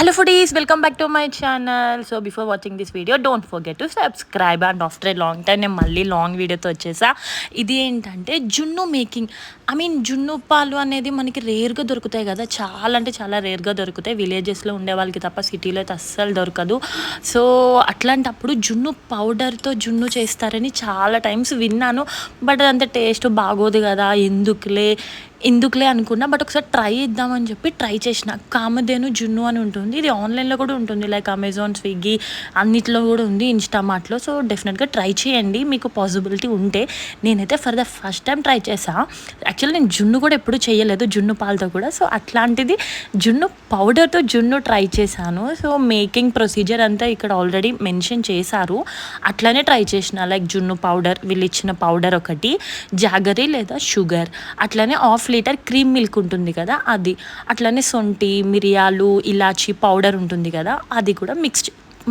Hello foodies welcome back to my channel so before watching this video don't forget to subscribe and after a long time నేను మళ్ళీ long వీడియోతో వచ్చేసా. ఇది ఏంటంటే జున్ను making I mean జున్ను పాలు అనేది మనకి రేర్గా దొరుకుతాయి కదా. చాలా అంటే చాలా రేర్గా దొరుకుతాయి. విలేజెస్లో ఉండే వాళ్ళకి తప్ప సిటీలో అయితే అస్సలు దొరకదు. సో అట్లాంటప్పుడు జున్ను పౌడర్తో జున్ను చేస్తారని చాలా టైమ్స్ విన్నాను. బట్ అదంత టేస్ట్ బాగోదు కదా. ఎందుకులే? ఎందుకులే అనుకున్నా బట్ ఒకసారి ట్రై ఇద్దామని చెప్పి ట్రై చేసిన. కామధేను జున్ను అని ఉంటుంది. ఇది ఆన్లైన్లో కూడా ఉంటుంది. లైక్ అమెజాన్ స్విగ్గీ అన్నిట్లో కూడా ఉంది ఇన్స్టామార్ట్లో. సో డెఫినెట్గా ట్రై చేయండి. మీకు పాసిబిలిటీ ఉంటే నేనైతే for the first time try చేసా. యాక్చువల్లీ నేను జున్ను కూడా ఎప్పుడు చేయలేదు జున్ను పాలతో కూడా. సో అట్లాంటిది జున్ను పౌడర్తో జున్ను ట్రై చేశాను. సో మేకింగ్ ప్రొసీజర్ అంతా ఇక్కడ ఆల్రెడీ మెన్షన్ చేశారు. అట్లానే ట్రై చేసిన. లైక్ జున్ను పౌడర్ వీళ్ళు ఇచ్చిన పౌడర్ ఒకటి జాగరీ లేదా షుగర్. అట్లానే ఆఫ్ లీటర్ క్రీమ్ మిల్క్ ఉంటుంది కదా అది. అట్లనే సొంటి మిరియాలు ఇలాచీ పౌడర్ ఉంటుంది కదా అది కూడా మిక్స్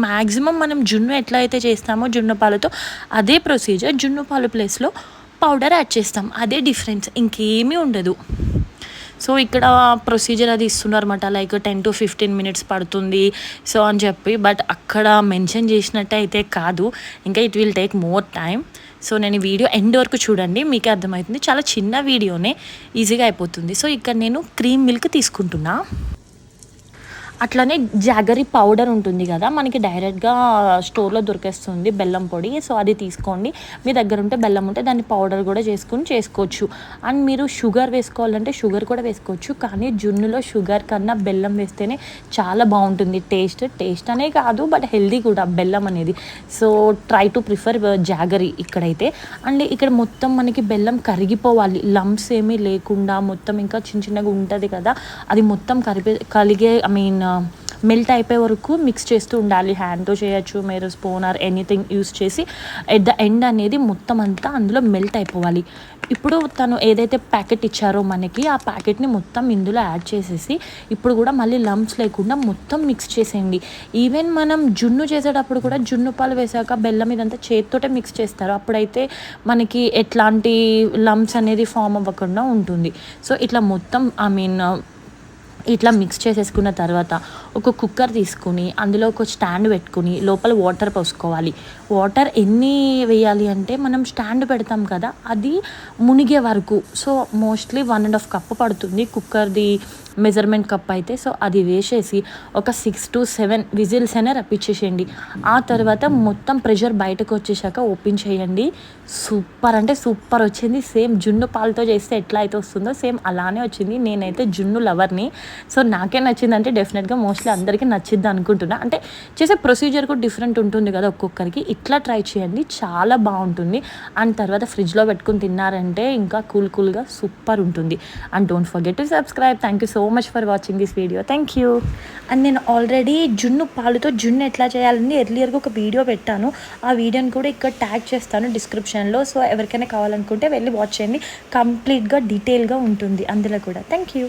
మ్యాక్సిమం మనం జున్ను ఎట్లా అయితే చేస్తామో జున్ను పాలతో అదే ప్రొసీజర్ జున్ను పాలు ప్లేస్లో పౌడర్ యాడ్ చేస్తాం. అదే డిఫరెన్స్ ఇంకేమీ ఉండదు. సో ఇక్కడ ప్రొసీజర్ అది ఇస్తున్నారు అనమాట like ten to fifteen minutes పడుతుంది సో అని చెప్పి. బట్ అక్కడ మెన్షన్ చేసినట్టు అయితే కాదు. ఇంకా it will take more time so నేను ఈ వీడియో ఎండ్ వరకు చూడండి మీకే అర్థమవుతుంది. చాలా చిన్న వీడియోనే ఈజీగా అయిపోతుంది. సో ఇక్కడ నేను క్రీమ్ మిల్క్ తీసుకుంటున్నా. అట్లనే జాగరి పౌడర్ ఉంటుంది కదా మనకి డైరెక్ట్గా స్టోర్లో దొరికేస్తుంది బెల్లం పొడి. సో అది తీసుకోండి. మీ దగ్గర ఉంటే బెల్లం ఉంటే దాన్ని పౌడర్ కూడా చేసుకుని చేసుకోవచ్చు. అండ్ మీరు షుగర్ వేసుకోవాలంటే షుగర్ కూడా వేసుకోవచ్చు. కానీ జున్నులో షుగర్ కన్నా బెల్లం వేస్తేనే చాలా బాగుంటుంది. టేస్ట్ టేస్ట్ అనే కాదు బట్ హెల్దీ కూడా బెల్లం అనేది. So try to prefer jaggery ఇక్కడైతే. అండ్ ఇక్కడ మొత్తం మనకి బెల్లం కరిగిపోవాలి. లంప్స్ ఏమీ లేకుండా మొత్తం ఇంకా చిన్న చిన్నగా ఉంటుంది కదా అది మొత్తం కరిపే కలిగే ఐ మీన్ మెల్ట్ అయిపోయే వరకు మిక్స్ చేస్తూ ఉండాలి. హ్యాండ్తో చేయొచ్చు మీరు స్పూన్ ఆర్ ఎనీథింగ్ యూస్ చేసి ఎట్ ద ఎండ్ అనేది మొత్తం అంతా అందులో మెల్ట్ అయిపోవాలి. ఇప్పుడు తను ఏదైతే ప్యాకెట్ ఇచ్చారో మనకి ఆ ప్యాకెట్ని మొత్తం ఇందులో యాడ్ చేసేసి ఇప్పుడు కూడా మళ్ళీ లంప్స్ లేకుండా మొత్తం మిక్స్ చేసేయండి. ఈవెన్ మనం జున్ను చేసేటప్పుడు కూడా జున్ను పాలు వేసాక బెల్లం ఇదంతా చేతితోటే మిక్స్ చేస్తారు. అప్పుడైతే మనకి ఎట్లాంటి లంప్స్ అనేది ఫామ్ అవ్వకుండా ఉంటుంది. సో ఇట్లా మొత్తం ఐ మీన్ ఇట్లా మిక్స్ చేసేసుకున్న తర్వాత ఒక కుక్కర్ తీసుకుని అందులో ఒక స్టాండ్ పెట్టుకుని లోపల వాటర్ పోసుకోవాలి. వాటర్ ఎన్ని వేయాలి అంటే మనం స్టాండ్ పెడతాం కదా అది మునిగే వరకు. So mostly one and half cup పడుతుంది కుక్కర్ది మెజర్మెంట్ కప్ అయితే. సో అది వేసేసి ఒక సిక్స్ టు సెవెన్ విజిల్స్ అయినా రప్పించేసేయండి. ఆ తర్వాత మొత్తం ప్రెషర్ బయటకు వచ్చేసాక ఓపెన్ చేయండి. సూపర్ అంటే సూపర్ వచ్చింది. సేమ్ జున్ను పాలతో చేస్తే ఎట్లా అయితే వస్తుందో సేమ్ అలానే వచ్చింది. నేనైతే జున్ను లవర్ని సో నాకే నచ్చింది అంటే డెఫినెట్గా మోస్ట్లీ అందరికీ నచ్చిద్ది అనుకుంటున్నా. అంటే చేసే ప్రొసీజర్ కూడా డిఫరెంట్ ఉంటుంది కదా ఒక్కొక్కరికి. ఇట్లా ట్రై చేయండి చాలా బాగుంటుంది. అండ్ తర్వాత ఫ్రిడ్జ్లో పెట్టుకుని తిన్నారంటే ఇంకా కూల్ కూల్గా సూపర్ ఉంటుంది. And don't forget to subscribe thank you so much for watching this video thank you and నేను ఆల్రెడీ జున్ను పాలుతో జున్ను ఎట్లా చేయాలని ఎర్లియర్గా ఒక వీడియో పెట్టాను. ఆ వీడియోని కూడా ఇక్కడ ట్యాగ్ చేస్తాను డిస్క్రిప్షన్లో సో ఎవరికైనా కావాలనుకుంటే వెళ్ళి వాచ్ చేయండి. కంప్లీట్గా డీటెయిల్గా ఉంటుంది అందులో కూడా. Thank you